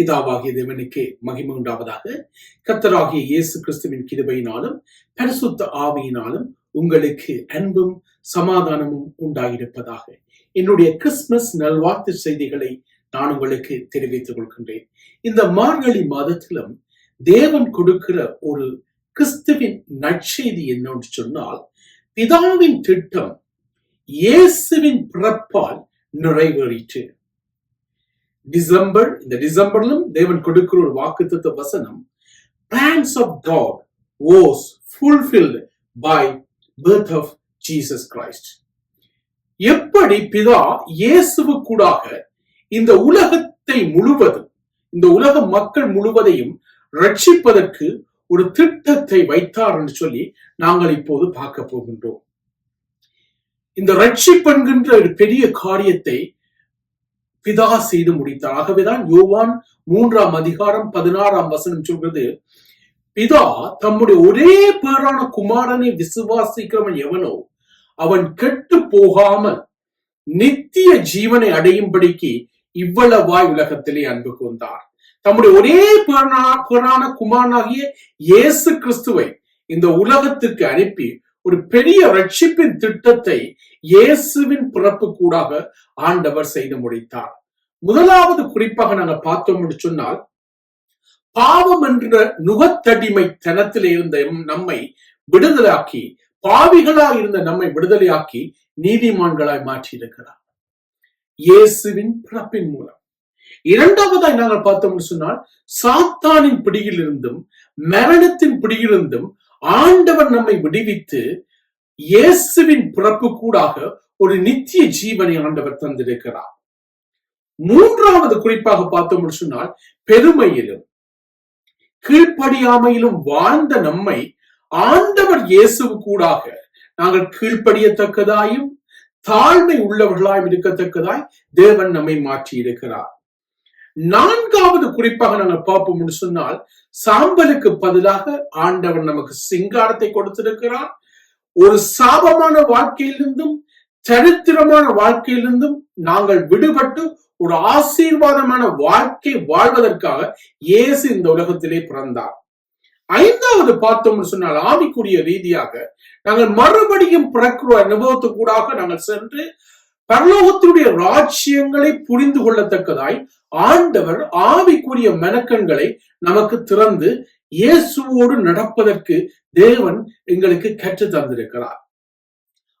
பிதாவாகிய தேவனுக்கே மகிமை உண்டாவதாக. கத்தராகிய இயேசு கிறிஸ்துவின் கிருபையினாலும் பரிசுத்த ஆவியினாலும் உங்களுக்கு அன்பும் சமாதானமும் உண்டாயிருப்பதாக. என்னுடைய கிறிஸ்துமஸ் நல்வாழ்த்து செய்திகளை நான் உங்களுக்கு தெரிவித்துக் கொள்கின்றேன். இந்த மார்கழி மாதத்திலும் தேவன் கொடுக்கிற ஒரு கிறிஸ்துவின் நற்செய்தி என்னன்னு சொன்னால் பிதாவின் திட்டம் இயேசுவின் பிறப்பால் நிறைவேறிற்று. டிசம்பர் இந்த டிசம்பர்லும் தேவன் கொடுக்கிற ஒரு வாக்குத்தத்த வசனம் plans of God was fulfilled by birth of Jesus Christ எப்படி பிதா இயேசுவு கூடாக இந்த உலகத்தை முழுவதும் இந்த உலக மக்கள் முழுவதையும் ரட்சிப்பதற்கு ஒரு திட்டத்தை வைத்தார் என்று சொல்லி நாங்கள் இப்போது பார்க்க போகின்றோம். இந்த ரட்சிப்பு என்கின்ற ஒரு பெரிய காரியத்தை பிதா செய்து முடித்தார். ஆகவேதான் யோவான் மூன்றாம் அதிகாரம் பதினாறாம் வசனம் சொல்றது பிதா தம்முடைய ஒரே பேரான குமாரனை விசுவாசிக்கிறவன் எவனோ அவன் கெட்டு போகாமல் நித்திய ஜீவனை அடையும்படிக்கு இவ்வளவாய் உலகத்திலே அன்பு கூர்ந்தார். தம்முடைய ஒரே பேரான பேரான குமாரனாகிய இயேசு கிறிஸ்துவை இந்த உலகத்துக்கு அனுப்பி ஒரு பெரிய ரட்சிப்பின் திட்டத்தை இயேசுவின் பிறப்பு கூடாக ஆண்டவர் செய்து முடித்தார். முதலாவது குறிப்பாக நாங்க பார்த்தோம் சொன்னால் பாவம் என்ற நுகத்தடிமை தனத்தில் இருந்த நம்மை விடுதலாக்கி பாவிகளாய் இருந்த நம்மை விடுதலையாக்கி நீதிமான்களாய் மாற்றி இருக்கிறார் இயேசுவின் பிறப்பின் மூலம். இரண்டாவதாய் நாங்கள் பார்த்தோம்னு சொன்னால் சாத்தானின் பிடியிலிருந்தும் மரணத்தின் பிடியிலிருந்தும் ஆண்டவர் நம்மை விடுவித்து இயேசுவின் பிறப்பு கூடாக ஒரு நித்திய ஜீவனை ஆண்டவர் தந்திருக்கிறார். மூன்றாவது குறிப்பாக பார்த்தோம் சொன்னால் பெருமையிலும் கீழ்ப்படியாமையிலும் வாழ்ந்த நம்மை ஆண்டவர் இயேசுவு கூடாக நாங்கள் கீழ்ப்படியத்தக்கதாயும் தாழ்மை உள்ளவர்களாயும் இருக்கத்தக்கதாய் தேவன் நம்மை மாற்றி இருக்கிறார் நான்காவது குறிப்பாக நாங்கள் பார்ப்போம்னு சொன்னால் சாம்பலுக்கு பதிலாக ஆண்டவன் நமக்கு சிங்காரத்தை கொடுத்திருக்கிறார். ஒரு சாபமான வாழ்க்கையிலிருந்தும் சரித்திரமான வாழ்க்கையிலிருந்தும் நாங்கள் விடுபட்டு ஒரு ஆசீர்வாதமான வாழ்க்கை வாழ்வதற்காக இயேசு இந்த உலகத்திலே பிறந்தார். ஐந்தாவது பார்த்தோம்னு சொன்னால் ஆவிக்குரிய ரீதியாக நாங்கள் மறுபடியும் பிறக்கிற அனுபவத்துக்கூடாக நாங்கள் சென்று பரலோகத்தினுடைய ராஜ்யங்களை புரிந்து கொள்ளத்தக்கதாய் ஆண்டவர் ஆவிக்குரிய மெனக்கண்களை நமக்கு திறந்து இயேசுவோடு நடப்பதற்கு தேவன் எங்களுக்கு கற்று தந்திருக்கிறார்.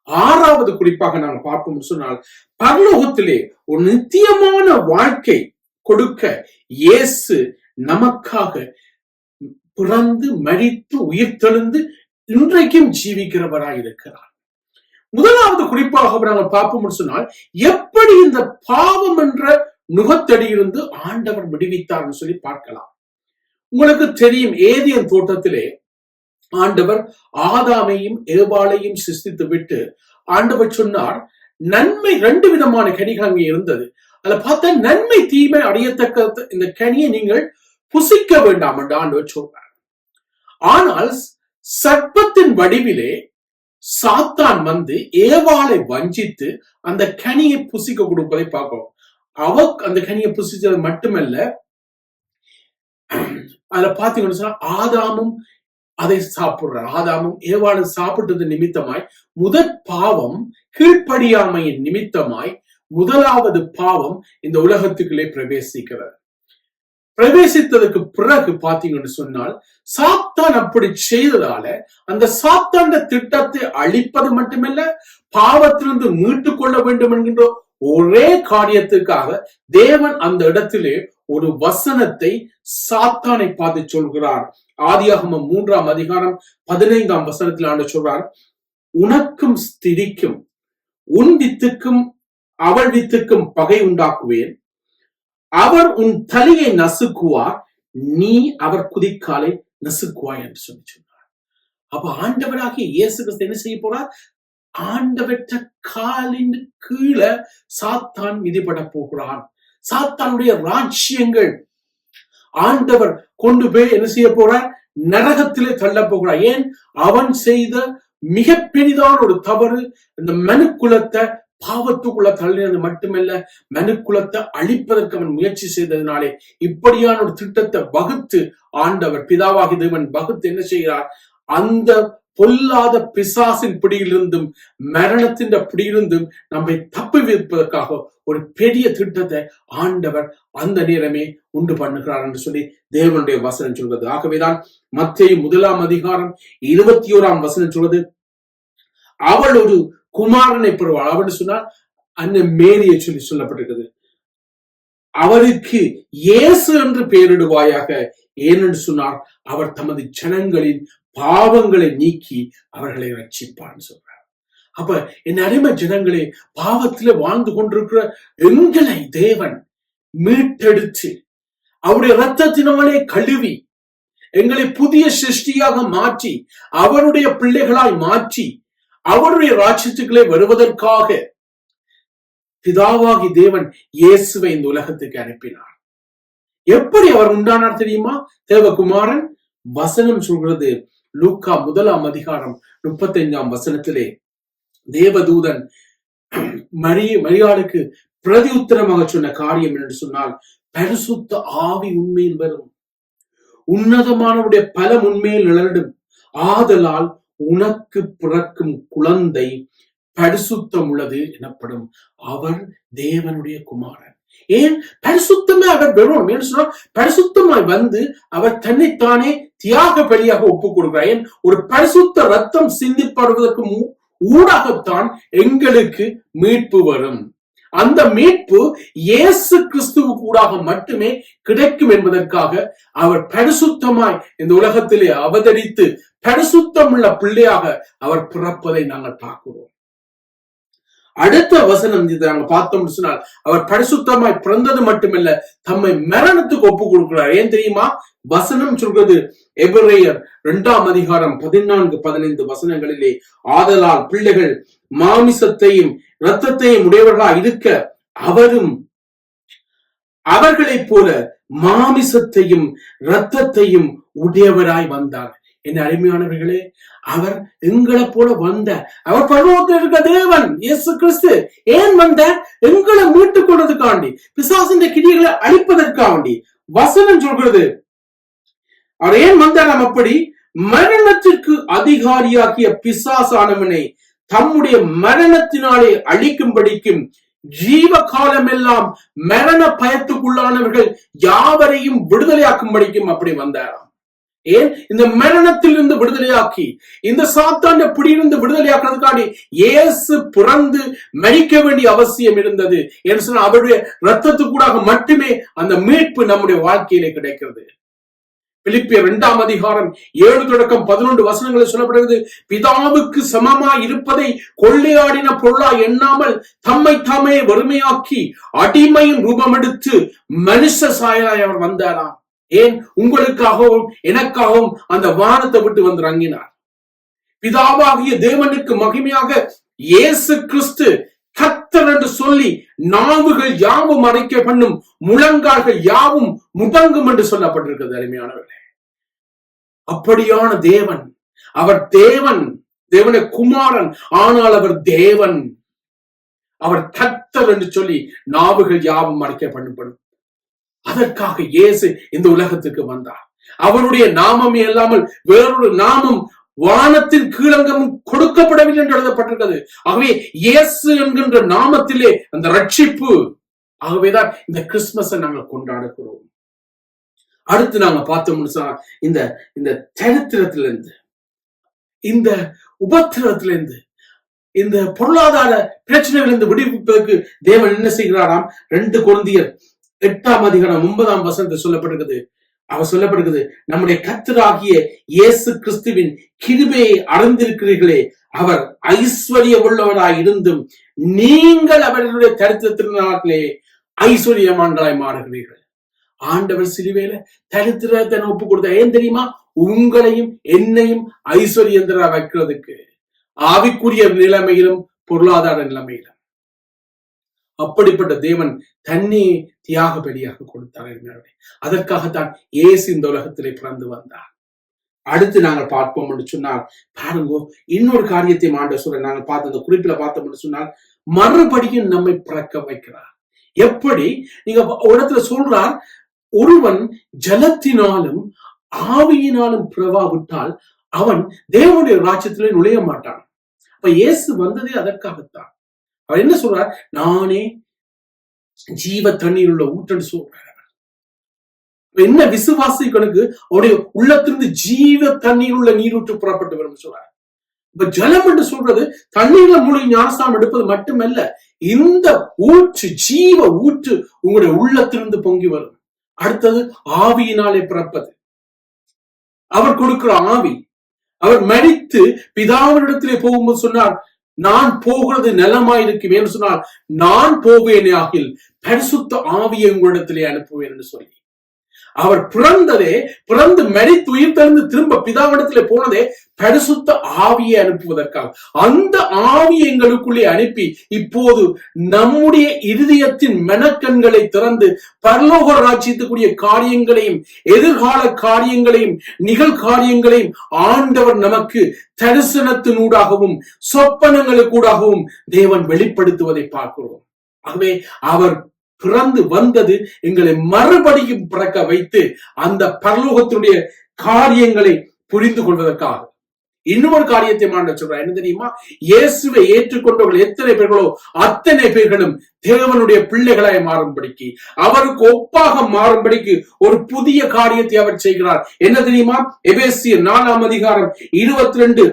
ஆறாவது குறிப்பாக நாங்கள் பார்ப்போம் சொன்னால் பரலோகத்திலே ஒரு நித்தியமான வாழ்க்கை கொடுக்க இயேசு நமக்காக பிறந்து மறித்து உயிர்த்தெழுந்து இன்றைக்கும் ஜீவிக்கிறவராய் இருக்கிறார். முதலாவது குறிப்பாக நாங்கள் பார்ப்போம் சொன்னால் எப்படி இந்த பாவம் என்ற நுகத்தடியிலிருந்து ஆண்டவர் விடுவித்தார்னு சொல்லி பார்க்கலாம். உங்களுக்கு தெரியும் ஏதியன் தோட்டத்திலே ஆண்டவர் ஆதாமையும் ஏவாளையும் சிஸ்தித்து விட்டு ஆண்டவர் சொன்னார் நன்மை ரெண்டு விதமான கனிகள் அங்கே இருந்தது. அதுல பார்த்தா நன்மை தீமை அடையத்தக்க இந்த கனியை நீங்கள் புசிக்க வேண்டாம் என்று ஆண்டவர் சொல்றார். ஆனால் சர்ப்பத்தின் வடிவிலே சாத்தான் வந்து ஏவாளை வஞ்சித்து அந்த கனியை புசிக்க கொடுப்பதை பார்க்கிறோம். அவ அந்த கனியை புசிச்சது மட்டுமல்ல அதுல பாத்தீங்கன்னு சொன்னா ஆதாமும் அதை சாப்பிடுறார். ஆதாமும் ஏவாளும் சாப்பிட்டது நிமித்தமாய் முதற் பாவம் கீழ்ப்படியாமையின் நிமித்தமாய் முதலாவது பாவம் இந்த உலகத்துக்குள்ளே பிரவேசிக்கிறது. பிரவேசித்ததுக்கு பிறகு பாத்தீங்கன்னு சொன்னால் சாத்தான் அப்படி செய்ததால அந்த சாத்தாண்ட திட்டத்தை அழிப்பது மட்டுமல்ல பாவத்திலிருந்து மீட்டுக் கொள்ள வேண்டும் என்கின்ற ஒரே காரியத்துக்காக தேவன் அந்த இடத்திலே ஒரு வசனத்தை சாத்தானை பார்த்து சொல்கிறார். ஆதியாகம மூன்றாம் அதிகாரம் பதினைந்தாம் வசனத்தில் ஆண்டு சொல்றார் உனக்கும் ஸ்திரிக்கும் உன் வித்துக்கும் அவள் வித்துக்கும் பகை உண்டாக்குவேன். அவர் உன் தலையை நசுக்குவார் நீ அவர் குதிக்காலை நசுக்குவாய் என்று சொல்லி சொன்னார் அப்ப ஆண்டவராகிய இயேசு கிறிஸ்து என்ன செய்ய போறார்? ஆண்டவற்ற காலின் கீழே சாத்தான் மிதிப்பட போகிறான். சாத்தானுடைய ராஜ்யங்கள். ஆண்டவர் கொண்டு போய் என்ன செய்ய போறார்? நரகத்திலே தள்ள போகிறார். ஏன்? அவன் செய்த மிக பெரிதான ஒரு தவறு இந்த மனுக்குலத்தை பாவத்துக்குள்ள தள்ளினது மட்டுமல்ல மனுக்குலத்தை அழிப்பதற்கு அவன் முயற்சி செய்ததினாலே இப்படியான ஒரு திட்டத்தை வகுத்து ஆண்டவர் பிதாவாகி தேவன் வகுத்து என்ன செய்கிறார்? அந்த பொல்லாத பிசாசின் பிடியிலிருந்தும் மரணத்தின் பிடியிலிருந்தும் நம்மை தப்பி வைப்பதற்காக ஒரு பெரிய திட்டத்தை ஆண்டவர் அந்த நேரமே உண்டு பண்ணுகிறார் என்று சொல்லி தேவனுடைய வசனம் சொல்வது. ஆகவேதான் மத்திய முதலாம் அதிகாரம் இருபத்தி ஓராம் வசனம் சொல்வது அவள் ஒரு குமாரனை பெறுவாள். அவள் சொன்னால் அண்ணன் மேரியை சொல்லி சொல்லப்பட்டிருக்கிறது. அவருக்கு இயேசு என்று பெயரிடுவாயாக ஏனென்று சொன்னார் அவர் தமது ஜனங்களின் பாவங்களை நீக்கி அவர்களை ரட்சிப்பான்னு சொல்றார். அப்ப என் அருமை ஜனங்களே பாவத்துல வாழ்ந்து கொண்டிருக்கிற எங்களை தேவன் மீட்டெடுத்து அவருடைய ரத்தத்தினாலே கழுவி எங்களை புதிய சிருஷ்டியாக மாற்றி அவருடைய பிள்ளைகளாய் மாற்றி அவருடைய ராட்சத்துக்களை வருவதற்காக பிதாவாகி தேவன் இயேசுவை இந்த உலகத்துக்கு அனுப்பினார். எப்படி அவர் உண்டானார் தெரியுமா? தேவகுமாரன் வசனம் சொல்கிறது லூக்கா முதலாம் அதிகாரம் முப்பத்தி ஐந்தாம் வசனத்திலே தேவதூதன் மரிய மரியாளுக்கு பிரதி உத்தரமாக சொன்ன காரியம் என்று சொன்னால் பரிசுத்த ஆவி உண்மையில் வரும். உன்னதமானவுடைய பலம் உண்மையில் நிழலிடும். ஆதலால் உனக்கு பிறக்கும் குழந்தை பரிசுத்தம் உள்ளது எனப்படும். அவர் தேவனுடைய குமாரன் ஏன் பரிசுத்தமே அவர் வெறும் என்று சொன்னால் பரிசுத்தமாய் வந்து அவர் தன்னைத்தானே தியாக பலியாக ஒப்பு கொடுக்கிறார் ஏன்? ஒரு பரிசுத்த ரத்தம் சிந்திப்படுவதற்கு ஊடாகத்தான் எங்களுக்கு மீட்பு வரும். அந்த மீட்பு இயேசு கிறிஸ்துவுக்கு ஊடாக மட்டுமே கிடைக்கும் என்பதற்காக அவர் பரிசுத்தமாய் இந்த உலகத்திலே அவதரித்து பரிசுத்தம் உள்ள பிள்ளையாக அவர் பிறப்பதை நாங்கள் பார்க்கிறோம். அடுத்த வசனம் நாங்க பார்த்தோம் சொன்னால் அவர் பரிசுத்தமாய் பிறந்தது மட்டுமல்ல தம்மை மரணத்துக்கு ஒப்பு கொடுக்கிறார் ஏன் தெரியுமா? வசனம் சொல்றது எபிரேயர் இரண்டாம் அதிகாரம் பதினான்கு பதினைந்து வசனங்களிலே ஆதலால் பிள்ளைகள் மாமிசத்தையும் இரத்தத்தையும் உடையவர்களா இருக்க அவரும் அவர்களைப் போல மாமிசத்தையும் இரத்தத்தையும் உடையவராய் வந்தார் என் அருமையானவர்களே அவர் எங்களை போல வந்த அவர் பருவத்தில் இருக்க தேவன் இயேசு கிறிஸ்து ஏன் வந்த? எங்களை மீட்டுக் கொண்டதுக்காண்டி பிசாசின் கிடிகளை அழிப்பதற்காண்டி. வசனம் சொல்கிறது அவர் ஏன் வந்தார் நாம் அப்படி? மரணத்திற்கு அதிகாரியாக்கிய பிசாசானவனை தம்முடைய மரணத்தினாலே அழிக்கும்படிக்கும் ஜீவ காலமெல்லாம் மரண பயத்துக்குள்ளானவர்கள் யாவரையும் விடுதலையாக்கும்படிக்கும் அப்படி வந்தாராம். ஏன்? இந்த மரணத்தில் இருந்து விடுதலையாக்கி இந்த சாத்தாண்ட பிடியிலிருந்து விடுதலையாக்குறதுக்காண்டி இயேசு பிறந்து மறிக்க வேண்டிய அவசியம் இருந்தது. என்று சொன்ன அவருடைய ரத்தத்துக்கூடாக மட்டுமே அந்த மீட்பு நம்முடைய வாழ்க்கையிலே கிடைக்கிறது. பிலிப்பிய இரண்டாம் அதிகாரம் ஏழு தொடக்கம் பதினொன்று வசனங்களில் சொல்லப்படுகிறது பிதாவுக்கு சமமா இருப்பதை கொள்ளையாடின பொருளா எண்ணாமல் தம்மை தாமே வறுமையாக்கி அடிமையின் ரூபம் எடுத்து மனுஷ சாயலாய் அவர் வந்தாராம். ஏன்? உங்களுக்காகவும் எனக்காகவும் அந்த வானத்தை விட்டு வந்து ரங்கினார் பிதாவாகிய தேவனுக்கு மகிமையாக இயேசு கிறிஸ்து கத்தர் என்று சொல்லி நாவுகள் யாவும் அடைக்க பண்ணும் முழங்கால்கள் யாவும் முடங்கும் என்று சொல்லப்பட்டிருக்கிறது அருமையானவர்களே. அப்படியான தேவன் அவர் தேவன் தேவன குமாரன் ஆனால் அவர் தேவன். அவர் கத்தர் என்று சொல்லி நாவுகள் யாவும் அடைக்க பண்ணப்படும் அதற்காக இயேசு இந்த உலகத்துக்கு வந்தார். அவருடைய நாமம் இல்லாமல் வேறொரு நாமம் வானத்தின் கீழங்கமும் கொடுக்கப்படவில்லை என்று எழுதப்பட்டிருக்கிறது. ஆகவே இயேசு என்கின்ற நாமத்திலே அந்த ரட்சிப்பு. ஆகவேதான் இந்த கிறிஸ்துமஸை நாங்கள் கொண்டாடுகிறோம். அடுத்து நாங்க பார்த்தோம்னு இந்த இந்த சரித்திரத்திலிருந்து இந்த உபத்திரத்திலிருந்து இந்த பொருளாதார பிரச்சனைகளிலிருந்து விடுவிப்பதற்கு தேவன் என்ன செய்கிறாராம்? ரெண்டு குழந்தையர் எட்டாம் அதிகாரம் ஒன்பதாம் வசனத்தில் சொல்லப்படுகிறது. அவர் சொல்லப்படுகிறது நம்முடைய கத்தராகிய இயேசு கிறிஸ்துவின் கிருபையை அறிந்திருக்கிறீர்களே அவர் ஐஸ்வர்ய உள்ளவராய் இருந்தும் நீங்கள் அவர்களுடைய தரித்திரத்தினாலே ஐஸ்வர்யமான்களாய் மாறுகிறீர்கள். ஆண்டவர் சிலுவையில தரித்திரத்தை ஒப்பு கொடுத்த ஏன் தெரியுமா? உங்களையும் என்னையும் ஐஸ்வர்யந்திரா வைக்கிறதுக்கு. ஆவிக்குரிய நிலைமையிலும் பொருளாதார நிலைமையிலும். அப்படிப்பட்ட தேவன் தன்னை தியாக பலியாக கொடுத்தார் அதற்காகத்தான் ஏசு இந்த உலகத்திலே பிறந்து வந்தார். அடுத்து நாங்கள் பார்ப்போம் என்று சொன்னால் பாருங்க இன்னொரு காரியத்தை ஆண்ட சொல்ற நாங்கள் பார்த்த அந்த குறிப்பில பார்த்தோம் என்று சொன்னால் மறுபடியும் நம்மை பிறக்க வைக்கிறார். எப்படி? நீங்க ஒரு இடத்துல சொல்றார் ஒருவன் ஜலத்தினாலும் ஆவியினாலும் பிறவாவிட்டால் அவன் தேவனுடைய ராஜ்யத்திலே நுழைய மாட்டான். அப்ப இயேசு வந்ததே அதற்காகத்தான். அவர் என்ன சொல்றார்? நானே ஜீவ தண்ணீர் உள்ள ஊற்றன்னு சொல்றார் என்ன விசுவாசிகளுக்கு அவருடைய உள்ளத்திலிருந்து ஜீவ தண்ணீர் உள்ள நீரூற்று புறப்பட்டு வரும் சொல்றார். இப்ப ஜலம் என்று சொல்றது தண்ணீர்ல மூலம் ஞானஸ்தானம் எடுப்பது மட்டுமல்ல இந்த ஊற்று ஜீவ ஊற்று உங்களுடைய உள்ளத்திலிருந்து பொங்கி வரும். அடுத்தது ஆவியினாலே பிறப்பது. அவர் கொடுக்கிற ஆவி. அவர் மடித்து பிதாவினிடத்திலே போகும்போது சொன்னார் நான் போகிறது நலமாயிருக்கும் என்று சொன்னால் நான் போவேனே ஆகில் பரிசுத்த ஆவியை உங்களிடத்திலே அனுப்புவேன் என்று சொல்லி. அவர் பிறந்ததே பிறந்து மரித்து உயிர் தெரிந்து திரும்ப பிதாவிடத்திலே போனதே பரிசுத்த ஆவியை அனுப்புவதற்காக. அந்த ஆவியை எங்களுக்குள்ளே அனுப்பி இப்போது நம்முடைய இருதயத்தின் மெனக்கண்களை திறந்து பரலோக ராஜ்யத்துக்குரிய காரியங்களையும் எதிர்கால காரியங்களையும் நிகழ்காரியங்களையும் ஆண்டவர் நமக்கு தரிசனத்தினூடாகவும் சொப்பனங்களுக்கூடாகவும் தேவன் வெளிப்படுத்துவதை பார்க்கிறோம். ஆகவே அவர் பிறந்து வந்தது எங்களை மறுபடியும் பிறக்க வைத்து அந்த பரலோகத்தினுடைய காரியங்களை புரிந்து கொள்வதற்காக. இன்னொரு காரியத்தை மாண்ட சொல்றார். என்ன தெரியுமா? இயேசுவை ஏற்றுக்கொண்டவர்கள் எத்தனை பேர்களோ அத்தனை பேர்களும் தேவனுடைய பிள்ளைகளாய் மாறும்படிக்கு அவருக்கு ஒப்பாக மாறும்படிக்கு ஒரு புதிய காரியத்தை அவர் செய்கிறார். என்ன தெரியுமா? எபேசிய நாலாம் அதிகாரம் இருபத்தி ரெண்டு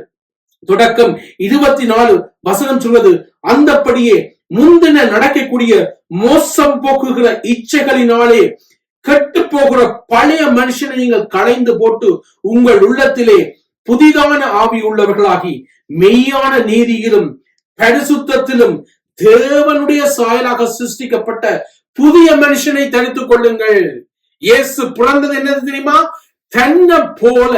தொடக்கம் இருபத்தி நாலு வசனம் சொல்வது அந்தப்படியே முந்தின நடக்கக்கூடிய மோசம் போக்குகிற இச்சைகளினாலே கெட்டு போகிற பழைய மனுஷனை நீங்கள் களைந்து போட்டு உங்கள் உள்ளத்திலே புதிதான ஆவி உள்ளவர்களாகி மெய்யான நீதியிலும் பரிசுத்தத்திலும் தேவனுடைய சாயலாக சிருஷ்டிக்கப்பட்ட புதிய மனுஷனை தனித்துக் கொள்ளுங்கள். இயேசு பிறந்தது என்னது தெரியுமா? தன்னை போல.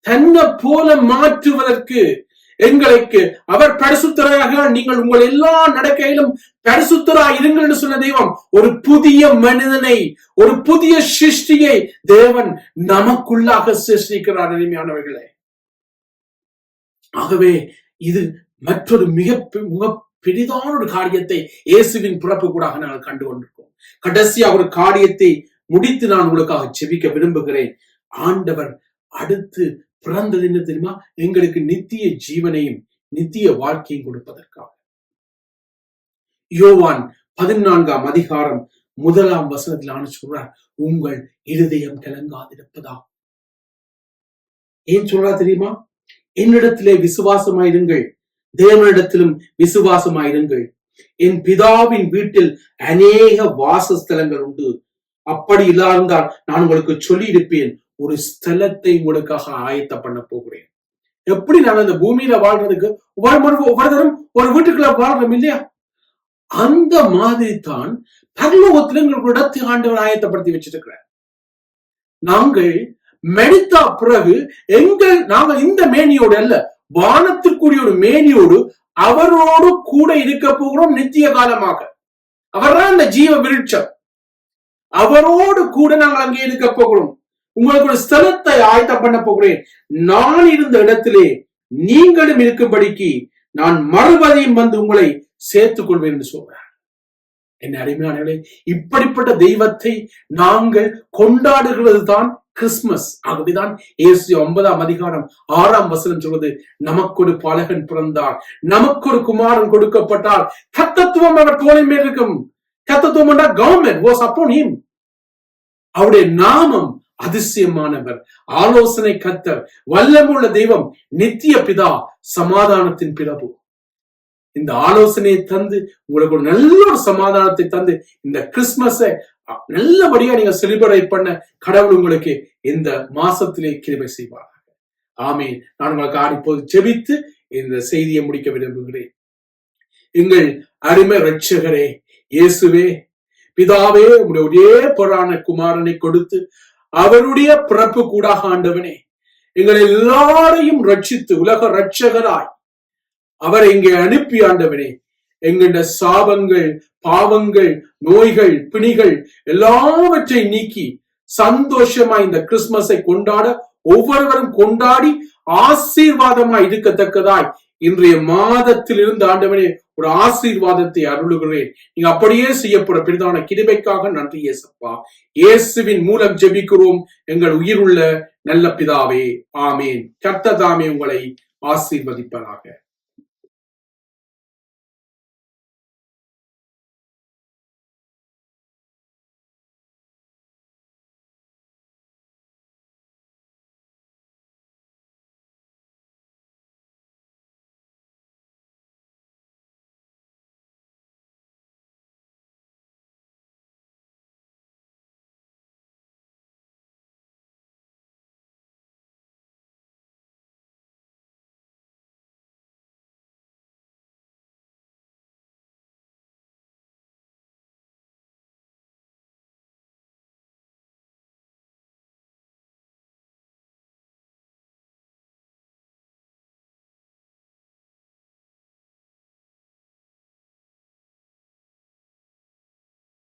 தன்னை போல மாற்றுவதற்கு எங்களுக்கு அவர் பரிசுத்தராக நீங்கள் உங்கள் எல்லா நடக்கையிலும் பரிசுத்தரா இருங்கள் என்று சொன்ன தெய்வம் ஒரு புதிய மனிதனை ஒரு புதிய சிருஷ்டியை தேவன் நமக்குள்ளாக சிருஷ்டிக்கிறார் எளிமையானவர்களே. ஆகவே இது மற்றொரு மிக மிக பெரிதான ஒரு காரியத்தை இயேசுவின் பிறப்பு கூட நாங்கள் கண்டு கொண்டிருக்கோம். கடைசியா ஒரு காரியத்தை முடித்து நான் உங்களுக்காக செபிக்க விரும்புகிறேன். ஆண்டவர் அடுத்து பிறந்தது என்ன தெரியுமா? எங்களுக்கு நித்திய ஜீவனையும் நித்திய வாழ்க்கையும் கொடுப்பதற்காக. யோவான் பதினான்காம் அதிகாரம் முதலாம் வசனத்தில் சொல்றார் உங்கள் இருதயம் கலங்காதிருப்பதா ஏன் சொல்றா தெரியுமா? என்னிடத்திலே விசுவாசமாயிருங்கள். தேவனிடத்திலும் விசுவாசமாயிருங்கள். என் பிதாவின் வீட்டில் அநேக வாசஸ்தலங்கள் உண்டு. அப்படி இல்லாவிட்டால் நான் உங்களுக்கு சொல்லி இருப்பேன் ஒரு ஸ்தலத்தை உங்களுக்காக ஆயத்த பண்ண போகிறேன். எப்படி நாங்க இந்த பூமியில வாழ்றதுக்கு ஒவ்வொருத்தரும் ஒரு வீட்டுக்குள்ள வாழ்றோம் இல்லையா? அந்த மாதிரி தான் பரலோகத்துல எங்களுக்கு இடத்தை ஆண்டவர் ஆயத்தப்படுத்தி வச்சிருக்கிறார். நாங்கள் மெடித்தா பிறகு எங்கள் நாங்க இந்த மேனியோடு அல்ல வானத்திற்குரிய ஒரு மேனியோடு அவரோடு கூட இருக்க போகிறோம் நித்திய காலமாக. அவர்தான் அந்த ஜீவ விருட்சம். அவரோடு கூட நாங்கள் அங்கே இருக்க போகிறோம். உங்களுக்கு ஒரு ஸ்தலத்தை ஆயத்தம் பண்ண போகிறேன். நான் இருந்த இடத்திலே நீங்களும் இருக்கும்படிக்கு நான் மறுபடியும் வந்து உங்களை சேர்த்துக் கொள்வேன் என்று சொல்றேன் என்ன அருமையானவர்களே இப்படிப்பட்ட தெய்வத்தை நாங்கள் கொண்டாடுகிறது தான் கிறிஸ்துமஸ். ஆகவேதான் ஏசு ஒன்பதாம் அதிகாரம் ஆறாம் வசனம் சொல்வது நமக்கு ஒரு பாலகன் பிறந்தார் நமக்கு ஒரு குமாரன் கொடுக்கப்பட்டால் கத்தத்துவம் அவர் தோலை மேல் இருக்கும். கத்தத்துவம் கவர்மெண்ட் வாஸ் அப்போன் ஹிம் அவருடைய நாமம் அதிசயமானவர். ஆலோசனை கத்தர் வல்லமுள்ள தெய்வம் நித்திய பிதா சமாதானத்தின் பிரபு. இந்த ஆலோசனையை தந்து உங்களுக்கு ஒரு நல்ல ஒரு சமாதானத்தை தந்து இந்த கிறிஸ்துமஸை நல்லபடியா நீங்க செலிபிரேட் பண்ண கடவுள் உங்களுக்கு இந்த மாசத்திலே கிருமை செய்வார் ஆமே நான் உங்களுக்கு இப்போது ஜெபித்து இந்த செய்தியை முடிக்க விரும்புகிறேன். எங்கள் அருமை ரட்சகரே இயேசுவே பிதாவே உடைய ஒரே பொறான குமாரனை கொடுத்து அவருடைய பிறப்பு கூடாக ஆண்டவனே எங்களை எல்லாரையும் ரட்சித்து உலக ரட்சகராய் அவர் இங்கே அனுப்பி ஆண்டவனே எங்களுடைய சாபங்கள் பாவங்கள் நோய்கள் பிணிகள் எல்லாவற்றை நீக்கி சந்தோஷமா இந்த கிறிஸ்துமஸை கொண்டாட ஒவ்வொருவரும் கொண்டாடி ஆசீர்வாதமாய் இருக்கத்தக்கதாய் இன்றைய மாதத்தில் இருந்து ஆண்டவனே ஒரு ஆசீர்வாதத்தை அருளுகிறேன். நீங்க அப்படியே செய்யப்பட பெரிதான கிருபைக்காக நன்றி இயேசப்பா. இயேசுவின் மூலம் ஜெபிக்கிறோம். எங்கள் உயிருள்ள நல்ல பிதாவே. ஆமேன். கர்த்ததாமே உங்களை ஆசீர்வதிப்பதாக